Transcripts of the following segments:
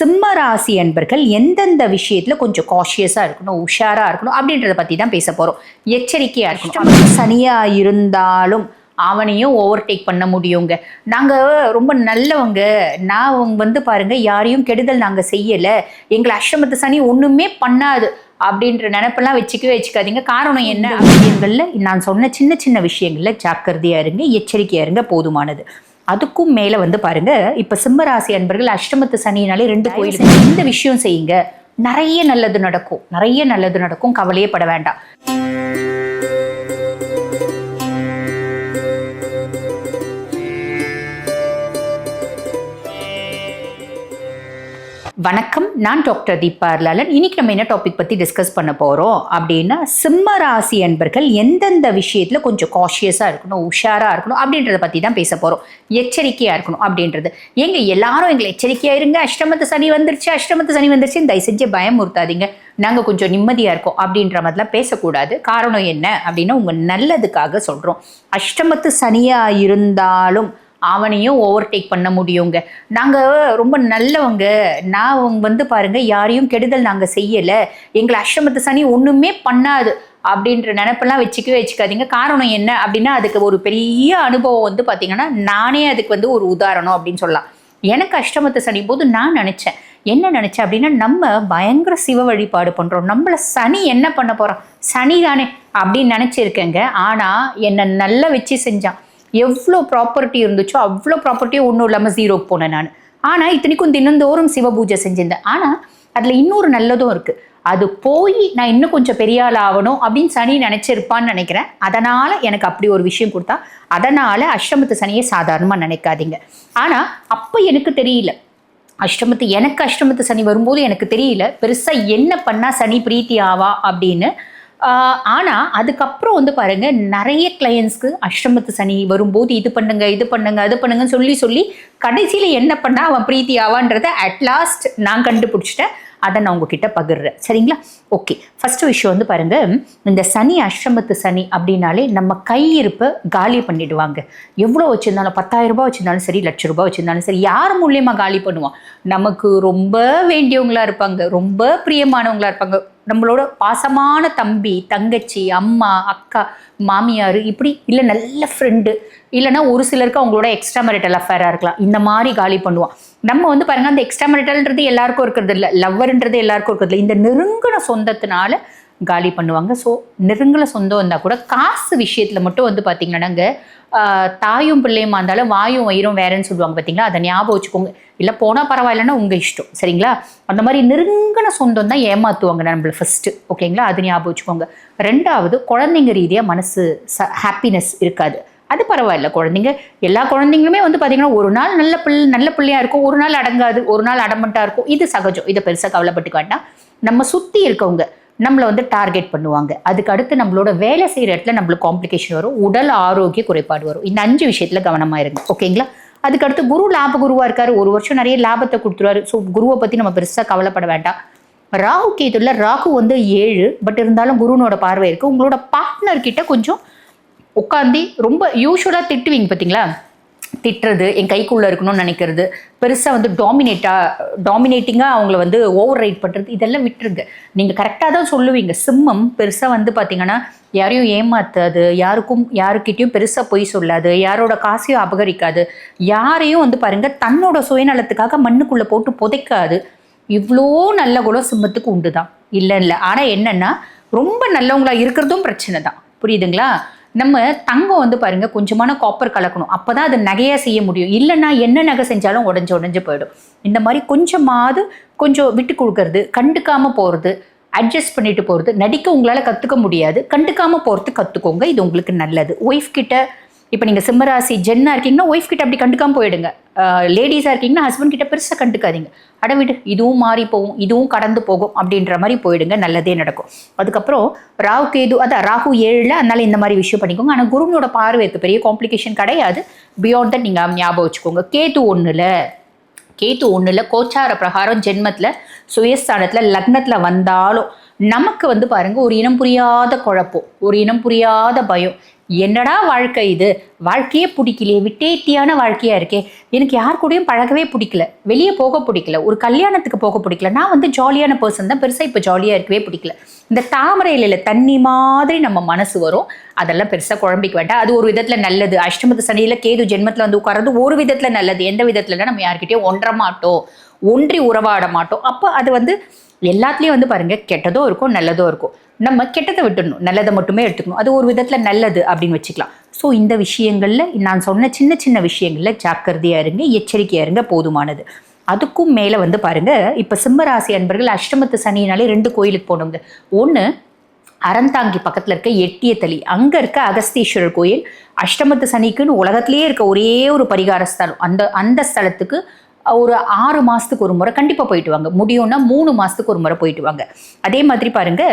சிம்ம ராசி அன்பர்கள் எந்தெந்த விஷயத்துல கொஞ்சம் காஷியஸா இருக்கணும் உஷாரா இருக்கணும் அப்படின்றத பத்தி தான் பேச போறோம். எச்சரிக்கையா இருக்கணும். அவன் சனியா இருந்தாலும் அவனையும் ஓவர்டேக் பண்ண முடியுங்க. நாங்க ரொம்ப நல்லவங்க. நான் அவங்க வந்து பாருங்க யாரையும் கெடுதல் நாங்க செய்யல. எங்களை அஷ்டமத்து சனி ஒண்ணுமே பண்ணாது அப்படின்ற நினைப்பெல்லாம் வச்சுக்கவே வச்சுக்காதீங்க. காரணம் என்ன? விஷயங்கள்ல நான் சொன்ன சின்ன சின்ன விஷயங்கள்ல ஜாக்கிரதையா இருங்க எச்சரிக்கையா இருங்க போதுமானது. அதுக்கும் மேல வந்து பாருங்க இப்ப சிம்மராசி அன்பர்கள் அஷ்டமத்து சனினாலே ரெண்டு கோயிலுக்கு இந்த விஷயம் செய்யுங்க. நிறைய நல்லது நடக்கும். நிறைய நல்லது நடக்கும். கவலையே பட வேண்டாம். வணக்கம். நான் டாக்டர் தீபா லாலன் இன்னைக்கு நம்ம என்ன டாபிக் பற்றி டிஸ்கஸ் பண்ண போகிறோம் அப்படின்னா சிம்ம ராசி அன்பர்கள் எந்தெந்த விஷயத்தில் கொஞ்சம் காஷியஸாக இருக்கணும் உஷாராக இருக்கணும் அப்படின்றத பற்றி தான் பேச போகிறோம் எச்சரிக்கையாக இருக்கணும் அப்படின்றது. எங்கள் எல்லாரும் எங்களை எச்சரிக்கையாக இருங்க. அஷ்டமத்து சனி வந்துருச்சு அஷ்டமத்து சனி வந்துருச்சு தயவு செஞ்சு பயமுறுத்தாதீங்க நாங்கள் கொஞ்சம் நிம்மதியாக இருக்கோம் அப்படின்ற மாதிரிலாம் பேசக்கூடாது. காரணம் என்ன அப்படின்னா உங்கள் நல்லதுக்காக சொல்கிறோம் அஷ்டமத்து சனியாக இருந்தாலும் அவனையும் ஓவர்டேக் பண்ண முடியுங்க. நாங்கள் ரொம்ப நல்லவங்க. நான் அவங்க வந்து பாருங்க யாரையும் கெடுதல் நாங்கள் செய்யலை. எங்களை அஷ்டமத்து சனி ஒன்றுமே பண்ணாது அப்படின்ற நினப்பெல்லாம் வச்சுக்கவே வச்சுக்காதீங்க. காரணம் என்ன அப்படின்னா அதுக்கு ஒரு பெரிய அனுபவம் வந்து பார்த்தீங்கன்னா நானே அதுக்கு வந்து ஒரு உதாரணம் அப்படின்னு சொல்லலாம். எனக்கு அஷ்டமத்து சனி போது நான் நினச்சேன். என்ன நினச்சேன் அப்படின்னா நம்ம பயங்கர சிவ வழிபாடு பண்ணுறோம் நம்மளை சனி என்ன பண்ண போகிறோம் சனி தானே அப்படின்னு நினச்சிருக்கேங்க. ஆனால் என்னை நல்லா வச்சு செஞ்சான். எவ்வளோ ப்ராப்பர்ட்டி இருந்துச்சோ அவ்வளோ ப்ராப்பர்ட்டியும் ஒன்றும் இல்லாமல் ஜீரோக்கு போனேன் நான். ஆனால் இத்தனைக்கும் தினந்தோறும் சிவ பூஜை செஞ்சிருந்தேன். ஆனால் அதில் இன்னொரு நல்லதும் இருக்குது அது போய் நான் இன்னும் கொஞ்சம் பெரிய ஆள் ஆகணும் அப்படின்னு சனி நினச்சிருப்பான்னு நினைக்கிறேன். அதனால் எனக்கு அப்படி ஒரு விஷயம் கொடுத்தா அதனால் அஷ்டமத்து சனியை சாதாரணமாக நினைக்காதீங்க. ஆனால் அப்போ எனக்கு தெரியல. அஷ்டமத்து எனக்கு அஷ்டமத்து சனி வரும்போது எனக்கு தெரியல. பெருசாக என்ன பண்ணால் சனி பிரீத்தி ஆவா அப்படின்னு ஆனால் அதுக்கப்புறம் வந்து பாருங்கள் நிறைய கிளையன்ஸ்க்கு அஷ்டமத்து சனி வரும்போது இது பண்ணுங்க இது பண்ணுங்க அது பண்ணுங்கன்னு சொல்லி சொல்லி கடைசியில் என்ன பண்ணா அவன் பிரீத்தி ஆவான்றதை அட்லாஸ்ட் நான் கண்டுபிடிச்சிட்டேன். அதை நான் உங்ககிட்ட பகிர்றேன். சரிங்களா? ஓகே ஃபர்ஸ்ட் விஷயம் வந்து பாருங்க இந்த சனி அஷ்டமத்து சனி அப்படின்னாலே நம்ம கையிருப்பை காலி பண்ணிடுவாங்க. எவ்வளோ வச்சிருந்தாலும் பத்தாயிரம் ரூபாய் வச்சிருந்தாலும் சரி லட்ச ரூபாய் வச்சிருந்தாலும் சரி யார் மூலியமாக காலி பண்ணுவான்? நமக்கு ரொம்ப வேண்டியவங்களா இருப்பாங்க ரொம்ப பிரியமானவங்களா இருப்பாங்க. நம்மளோட பாசமான தம்பி தங்கச்சி அம்மா அக்கா மாமியார் இப்படி இல்லை நல்ல ஃப்ரெண்டு இல்லைன்னா ஒரு சிலருக்கு அவங்களோட எக்ஸ்ட்ரா மெரிட்டல் அஃபேராக இருக்கலாம். இந்த மாதிரி காலி பண்ணுவான். நம்ம வந்து பாருங்க அந்த எக்ஸ்ட்ரா மெரிட்டல்ன்றது எல்லாருக்கும் இருக்கிறது இல்லை. லவ்வர்ன்றது எல்லாருக்கும் இருக்கிறது இல்லை. இந்த நெருங்கின சொந்தத்தினால காலி பண்ணுவாங்க. ஸோ நெருங்கல சொந்தம் இருந்தால் கூட காசு விஷயத்தில் மட்டும் வந்து பார்த்தீங்கன்னாங்க தாயும் பிள்ளையுமா இருந்தாலும் வாயும் வயிறும் வேறன்னு சொல்லுவாங்க பார்த்தீங்களா அதை ஞாபகம் வச்சுக்கோங்க. இல்லை போனால் பரவாயில்லன்னா உங்கள் இஷ்டம். சரிங்களா? அந்த மாதிரி நெருங்கின சொந்தம் தான் ஏமாற்றுவாங்க நம்மளை ஃபஸ்ட்டு ஓகேங்களா? அது ஞாபகம் வச்சுக்கோங்க. ரெண்டாவது குழந்தைங்க ரீதியாக மனசு ச ஹாப்பினஸ் இருக்காது. அது பரவாயில்ல. குழந்தைங்க எல்லா குழந்தைங்களுமே வந்து பார்த்தீங்கன்னா ஒரு நாள் நல்ல பிள்ளை நல்ல பிள்ளையாக இருக்கும். ஒரு நாள் அடங்காது. ஒரு நாள் அடமண்ட்டாக இருக்கும். இது சகஜம். இதை பெருசாக கவலைப்பட்டுக்க வேண்டாம். நம்ம சுற்றி இருக்கவங்க நம்மளை வந்து டார்கெட் பண்ணுவாங்க. அதுக்கு அடுத்து நம்மளோட வேலை செய்கிற இடத்துல நம்மளுக்கு காம்ப்ளிகேஷன் வரும். உடல் ஆரோக்கிய குறைபாடு வரும். இந்த அஞ்சு விஷயத்தில் கவனமாக இருங்க. ஓகேங்களா அதுக்கு அடுத்து குரு லாப குருவாக இருக்காரு. ஒரு வருஷம் நிறைய லாபத்தை கொடுத்துருவாரு. ஸோ குருவை பற்றி நம்ம பெருசாக கவலைப்பட வேண்டாம். ராகு கேதுல ராகு வந்து ஏழு பட் இருந்தாலும் குருனோட பார்வை இருக்குது உங்களோட பார்ட்னர் கிட்ட கொஞ்சம் உட்காந்து ரொம்ப யூஸ்வலாக திட்டுவீங்க பார்த்தீங்களா திட்டுறது என் கைக்குள்ளே இருக்கணும்னு நினைக்கிறது பெருசாக வந்து டாமினேட்டாக டாமினேட்டிங்காக அவங்கள வந்து ஓவர் ரைட் பண்ணுறது இதெல்லாம் விட்டுருங்க. நீங்கள் கரெக்டாக தான் சொல்லுவீங்க. சிம்மம் பெருசாக வந்து பார்த்தீங்கன்னா யாரையும் ஏமாத்தாது யாருக்கும் யாருக்கிட்டையும் பெருசாக பொய் சொல்லாது யாரோட காசையும் அபகரிக்காது யாரையும் வந்து பாருங்கள் தன்னோட சுயநலத்துக்காக மண்ணுக்குள்ளே போட்டு புதைக்காது. இவ்வளோ நல்ல குணம் சிம்மத்துக்கு உண்டு தான் இல்லை இல்லை. ஆனால் என்னென்னா ரொம்ப நல்லவங்களா இருக்கிறதும் பிரச்சனை தான் புரியுதுங்களா? நம்ம தங்கம் வந்து பாருங்க கொஞ்சமான காப்பர் கலக்கணும். அப்போதான் அது நகையா செய்ய முடியும். இல்லைன்னா என்ன நகை செஞ்சாலும் உடஞ்சு உடஞ்சு போயிடும். இந்த மாதிரி கொஞ்சமாவது கொஞ்சம் விட்டு கொடுக்கறது கண்டுக்காம போறது அட்ஜஸ்ட் பண்ணிட்டு போகிறது நடிக்க உங்களால் கற்றுக்க முடியாது. கண்டுக்காமல் போகிறது கற்றுக்கோங்க இது உங்களுக்கு நல்லது. ஒய்ஃப் கிட்ட இப்போ நீங்கள் சிம்மராசி ஜென்னா இருக்கீங்கன்னா ஒய்ஃப் கிட்ட அப்படி கண்டுக்காம போயிடுங்க. லேடிஸாக இருக்கீங்கன்னா ஹஸ்பண்ட் கிட்ட பெருசாக கண்டுக்காதீங்க. அட விடு இதுவும் மாறி போகும் இதுவும் கடந்து போகும் அப்படின்ற மாதிரி போயிடுங்க நல்லதே நடக்கும். அதுக்கப்புறம் ராகு கேது அதான் ராகு ஏழில் அதனால் இந்த மாதிரி விஷயம் பண்ணிக்கோங்க. ஆனால் குருவனோட பார்வை பெரிய காம்ப்ளிகேஷன் கிடையாது. பியாண்ட் தட் நீங்கள் ஞாபகம் வச்சுக்கோங்க. கேது ஒன்றில் கேத்து ஒன்றில் கோச்சார பிரகாரம் ஜென்மத்தில் சுயஸ்தானத்தில் லக்னத்தில் வந்தாலும் நமக்கு வந்து பாருங்கள் ஒரு இனம் புரியாத குழப்பம் ஒரு இனம் புரியாத பயம். என்னடா வாழ்க்கை இது? வாழ்க்கையே பிடிக்கலையே விட்டேட்டியான வாழ்க்கையா இருக்கே. எனக்கு யார் கூடயும் பழகவே பிடிக்கல. வெளியே போக பிடிக்கல. ஒரு கல்யாணத்துக்கு போக பிடிக்கல. நான் வந்து ஜாலியான பர்சன் தான். பெருசாக இப்போ ஜாலியாக இருக்கவே பிடிக்கல. இந்த தாமரை இலையில் தண்ணி மாதிரி நம்ம மனசு வரும். அதெல்லாம் பெருசாக குழம்பிக்க வேண்டாம். அது ஒரு விதத்தில் நல்லது. அஷ்டமத்து சனியில் கேது ஜென்மத்தில் வந்து உட்கார்றது ஒரு விதத்தில் நல்லது. எந்த விதத்துலனா நம்ம யார்கிட்டயும் ஒன்ற மாட்டோம். ஒன்றி உறவாட மாட்டோம். அப்போ அது வந்து எல்லாத்துலேயும் வந்து பாருங்க கெட்டதோ இருக்கும் நல்லதோ இருக்கும். நம்ம கெட்டதை விட்டுடணும் நல்லதை மட்டுமே எடுத்துக்கணும். அது ஒரு விதத்தில் நல்லது அப்படின்னு வச்சுக்கலாம். ஸோ இந்த விஷயங்களில் நான் சொன்ன சின்ன சின்ன விஷயங்களில் ஜாக்கிரதையாக இருங்க எச்சரிக்கையாக இருங்க போதுமானது. அதுக்கும் மேலே வந்து பாருங்கள் இப்போ சிம்மராசி அன்பர்கள் அஷ்டமத்து சனினாலே ரெண்டு கோயிலுக்கு போனவங்க ஒன்று அறந்தாங்கி பக்கத்தில் இருக்க எட்டியத்தளி அங்கே இருக்க அகஸ்தீஸ்வரர் கோயில் அஷ்டமத்து சனிக்குன்னு உலகத்திலேயே இருக்க ஒரே ஒரு பரிகார ஸ்தலம் அந்த அந்த ஸ்தலத்துக்கு ஒரு ஆறு மாதத்துக்கு ஒரு முறை கண்டிப்பாக போயிட்டு வாங்க. முடியும்னா மூணு மாதத்துக்கு ஒரு முறை போயிட்டு வாங்க. அதே மாதிரி பாருங்க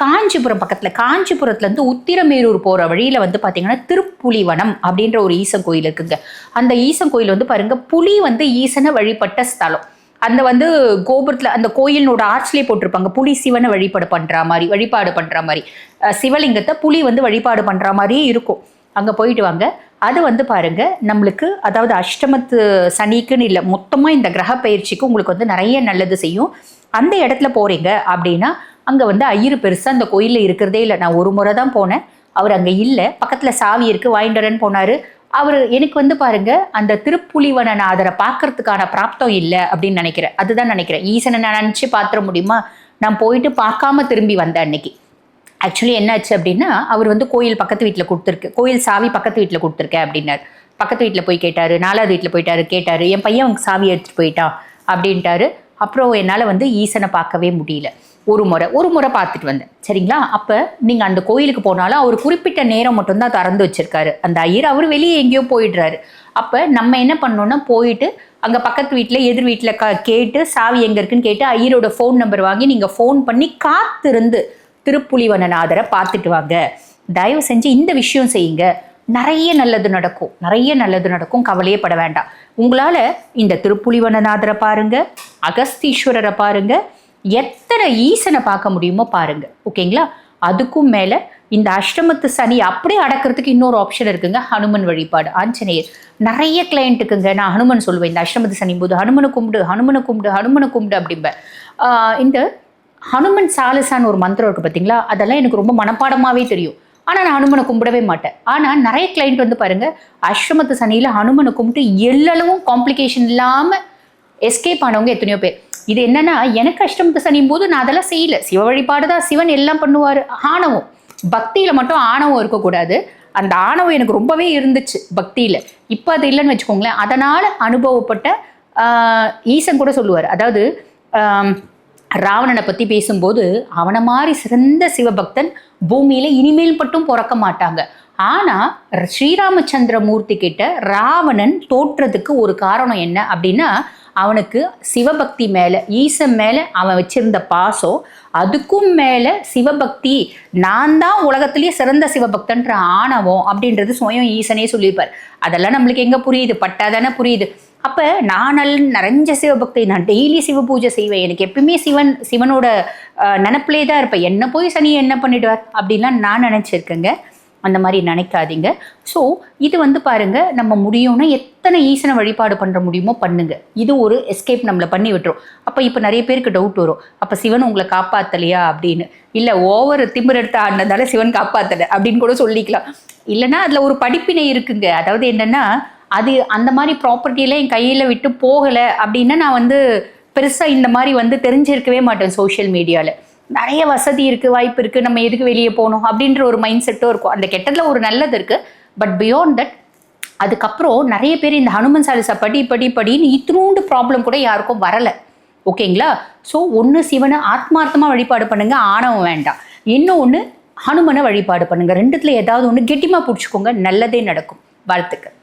காஞ்சிபுரம் பக்கத்தில் காஞ்சிபுரத்துலேருந்து உத்திரமேரூர் போகிற வழியில் வந்து பார்த்தீங்கன்னா திருப்புலிவனம் அப்படின்ற ஒரு ஈசன் கோயில் இருக்குங்க. அந்த ஈசன் கோயில் வந்து பாருங்க புலி வந்து ஈசனை வழிபட்ட ஸ்தலம். அந்த வந்து கோபுரத்தில் அந்த கோயிலினோட ஆர்ச்லேயே போட்டிருப்பாங்க. புலி சிவனை வழிபாடு பண்ணுற மாதிரி வழிபாடு பண்ணுற மாதிரி. சிவலிங்கத்தை புலி வந்து வழிபாடு பண்ணுற மாதிரியே இருக்கும். அங்கே போயிட்டு வாங்க. அது வந்து பாருங்க நம்மளுக்கு அதாவது அஷ்டமத்து சனிக்குன்னு இல்லை மொத்தமாக இந்த கிரக பயிற்சிக்கு உங்களுக்கு வந்து நிறைய நல்லது செய்யும். அந்த இடத்துல போறீங்க அப்படின்னா அங்கே வந்து ஐயரு பெருசாக அந்த கோயிலில் இருக்கிறதே இல்லை. நான் ஒரு முறை தான் போனேன். அவர் அங்கே இல்லை. பக்கத்தில் சாவி இருக்குது வாங்கிட்டு வரேன்னு போனார். அவர் எனக்கு வந்து பாருங்க அந்த திருப்புலிவனநாதரை பார்க்கறதுக்கான பிராப்தம் இல்லை அப்படின்னு நினைக்கிறேன். அதுதான் நினைக்கிறேன். ஈசனை நான் நினச்சி பார்த்துட முடியுமா? நான் போயிட்டு பார்க்காம திரும்பி வந்தேன் அன்னைக்கு. ஆக்சுவலி என்னாச்சு அப்படின்னா அவர் வந்து கோயில் பக்கத்து வீட்டில் கொடுத்துருக்கு. கோயில் சாவி பக்கத்து வீட்டில் கொடுத்துருக்கேன் அப்படின்னாரு. பக்கத்து வீட்டில் போய் கேட்டார் நாலாவது வீட்டில் போயிட்டாரு கேட்டார் என் பையன் அவங்க சாவி எடுத்துகிட்டு போயிட்டான் அப்படின்ட்டாரு. அப்புறம் என்னால் வந்து ஈசனை பார்க்கவே முடியல. ஒரு முறை ஒரு முறை பார்த்துட்டு வந்தேன். சரிங்களா? அப்போ நீங்கள் அந்த கோயிலுக்கு போனாலும் அவர் குறிப்பிட்ட நேரம் மட்டும்தான் திறந்து வச்சிருக்காரு. அந்த ஐயர் அவர் வெளியே எங்கேயோ போயிடுறாரு. அப்போ நம்ம என்ன பண்ணோன்னா போயிட்டு அங்கே பக்கத்து வீட்டில் எதிர் வீட்டில் க கேட்டு சாவி எங்கே இருக்குன்னு கேட்டு ஐயரோட ஃபோன் நம்பர் வாங்கி நீங்கள் ஃபோன் பண்ணி காத்திருந்து திருப்புலிவனநாதரை பார்த்துட்டு வாங்க. தயவு செஞ்சு இந்த விஷயம் செய்யுங்க. நிறைய நல்லது நடக்கும். நிறைய நல்லது நடக்கும். கவலையே பட வேண்டாம். உங்களால் இந்த திருப்புலிவனநாதரை பாருங்க. அகஸ்தீஸ்வரரை பாருங்க. எத்தனை ஈசனை பார்க்க முடியுமோ பாருங்க. ஓகேங்களா? அதுக்கும் மேலே இந்த அஷ்டமத்து சனி அப்படியே அடக்கிறதுக்கு இன்னொரு ஆப்ஷன் இருக்குங்க. ஹனுமன் வழிபாடு. ஆஞ்சநேயர். நிறைய கிளையண்ட்டுக்குங்க நான் ஹனுமன் சொல்லுவேன். இந்த அஷ்டமத்து சனி போது ஹனுமனை கும்பிடு ஹனுமனை கும்பிடு ஹனுமனை கும்பிடு அப்படிம்பேன். இந்த ஹனுமன் சாலசான்னு ஒரு மந்திரம் இருக்குது பார்த்தீங்களா அதெல்லாம் எனக்கு ரொம்ப மனப்பாடமாகவே தெரியும். ஆனால் நான் ஹனுமனை கும்பிடவே மாட்டேன். ஆனால் நிறைய கிளைண்ட் வந்து பாருங்கள் அஷ்டமத்து சனியில் ஹனுமனை கும்பிட்டு எல்லளவும் காம்ப்ளிகேஷன் இல்லாமல் எஸ்கேப் ஆனவங்க எத்தனையோ பேர். இது என்னன்னா எனக்கு அஷ்டமத்து சனியும் போது நான் அதெல்லாம் செய்யல. சிவ வழிபாடு தான் சிவன் எல்லாம் பண்ணுவார். ஆணவம். பக்தியில் மட்டும் ஆணவம் இருக்கக்கூடாது. அந்த ஆணவம் எனக்கு ரொம்பவே இருந்துச்சு பக்தியில். இப்போ அது இல்லைன்னு வச்சுக்கோங்களேன். அதனால் அனுபவப்பட்ட ஈசன் கூட சொல்லுவார். அதாவது ராவணனை பற்றி பேசும்போது அவனை மாதிரி சிறந்த சிவபக்தன் பூமியில் இனிமேல் மட்டும் பிறக்க மாட்டாங்க. ஆனால் ஸ்ரீராமச்சந்திரமூர்த்தி கிட்ட ராவணன் தோற்றதுக்கு ஒரு காரணம் என்ன அப்படின்னா அவனுக்கு சிவபக்தி மேலே ஈசன் மேலே அவன் வச்சிருந்த பாசம் அதுக்கும் மேலே சிவபக்தி நான் தான் உலகத்திலேயே சிறந்த சிவபக்தன்ற ஆணவம் அப்படின்றது சுயம் ஈசனே சொல்லியிருப்பார். அதெல்லாம் நம்மளுக்கு எங்கே புரியுது? பட்டாதானே புரியுது. அப்போ நான் நிறைஞ்ச சிவபக்தி நான் டெய்லி சிவ பூஜை செய்வேன். எனக்கு எப்பயுமே சிவன் சிவனோட நினப்பிலே தான் இருப்பேன். என்ன போய் சனி என்ன பண்ணிடுவார்? அப்படின்லாம் நான் நினச்சிருக்கேங்க. அந்த மாதிரி நினைக்காதீங்க. ஸோ இது வந்து பாருங்க நம்ம முடியும்னா எத்தனை ஈசனை வழிபாடு பண்ணுற முடியுமோ பண்ணுங்க. இது ஒரு எஸ்கேப் நம்மளை பண்ணி விட்டுரும். அப்போ இப்போ நிறைய பேருக்கு டவுட் வரும். அப்போ சிவன் உங்களை காப்பாற்றலையா அப்படின்னு. இல்லை ஓவர் திமிர் எடுத்து ஆடினதால சிவன் காப்பாற்றலை அப்படின்னு கூட சொல்லிக்கலாம். இல்லைன்னா அதில் ஒரு படிப்பினை இருக்குங்க. அதாவது என்னன்னா அது அந்த மாதிரி ப்ராப்பர்ட்டியெல்லாம் என் கையில் விட்டு போகலை அப்படின்னா நான் வந்து பெருசாக இந்த மாதிரி வந்து தெரிஞ்சிருக்கவே மாட்டேன் சோஷியல் மீடியாவில் நிறைய வசதி இருக்குது வாய்ப்பு இருக்குது நம்ம எதுக்கு வெளியே போகணும் அப்படின்ற ஒரு மைண்ட் செட்டும் இருக்கும். அந்த கெட்டதில் ஒரு நல்லது இருக்குது பட் பியாண்ட் தட் அதுக்கப்புறம் நிறைய பேர் இந்த ஹனுமன் சாலிசா படி படி படின்னு இத்தினூண்டு ப்ராப்ளம் கூட யாருக்கும் வரலை. ஓகேங்களா ஸோ ஒன்று சிவனை ஆத்மார்த்தமாக வழிபாடு பண்ணுங்கள் ஆணவம் வேண்டாம். இன்னொன்று ஹனுமனை வழிபாடு பண்ணுங்கள் ரெண்டுத்தில் ஏதாவது ஒன்று கெட்டிமாக பிடிச்சிக்கோங்க நல்லதே நடக்கும். வாழ்த்துக்கள்.